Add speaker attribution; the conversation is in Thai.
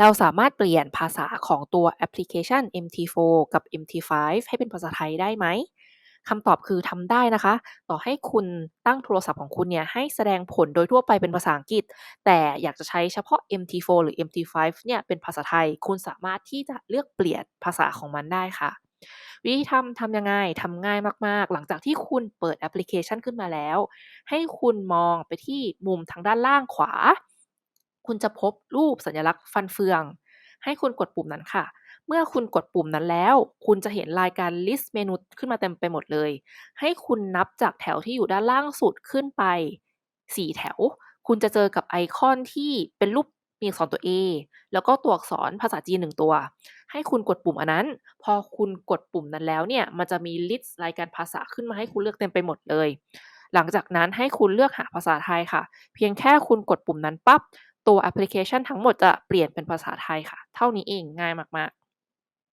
Speaker 1: เราสามารถเปลี่ยนภาษาของตัวแอปพลิเคชัน MT4 กับ MT5 ให้เป็นภาษาไทยได้ไหมคำตอบคือทำได้นะคะ ต่อให้คุณตั้งโทรศัพท์ของคุณเนี่ยให้แสดงผลโดยทั่วไปเป็นภาษาอังกฤษ แต่อยากจะใช้เฉพาะ MT4 หรือ MT5 เนี่ยเป็นภาษาไทย คุณสามารถที่จะเลือกเปลี่ยนภาษาของมันได้ค่ะ วิธีทำทำยังไงทำง่ายมาก ๆ หลังจากที่คุณเปิดแอปพลิเคชันขึ้นมาแล้ว ให้คุณมองไปที่มุมทางด้านล่างขวา คุณจะพบรูปสัญลักษณ์ฟันเฟือง ให้คุณกดปุ่มนั้นค่ะ เมื่อคุณกดปุ่มนั้นแล้ว คุณจะเห็นรายการ list เมนูขึ้นมาเต็มไปหมดเลย ให้คุณนับจากแถวที่อยู่ด้านล่างสุดขึ้นไป 4 แถว คุณจะเจอกับไอคอนที่เป็นรูปมีอักษรตัว A แล้วก็ตัวอักษรภาษาจีนหนึ่งตัว ให้คุณกดปุ่มอันนั้น พอคุณกดปุ่มนั้นแล้วเนี่ย มันจะมี list รายการภาษาขึ้นมาให้คุณเลือกเต็มไปหมดเลย หลังจากนั้นให้คุณเลือกหาภาษาไทยค่ะ เพียงแค่คุณกดปุ่มนั้นปั๊บตัวแอปพลิเคชันทั้งหมดจะเปลี่ยนเป็นภาษาไทยค่ะ เท่านี้เองง่ายมากๆ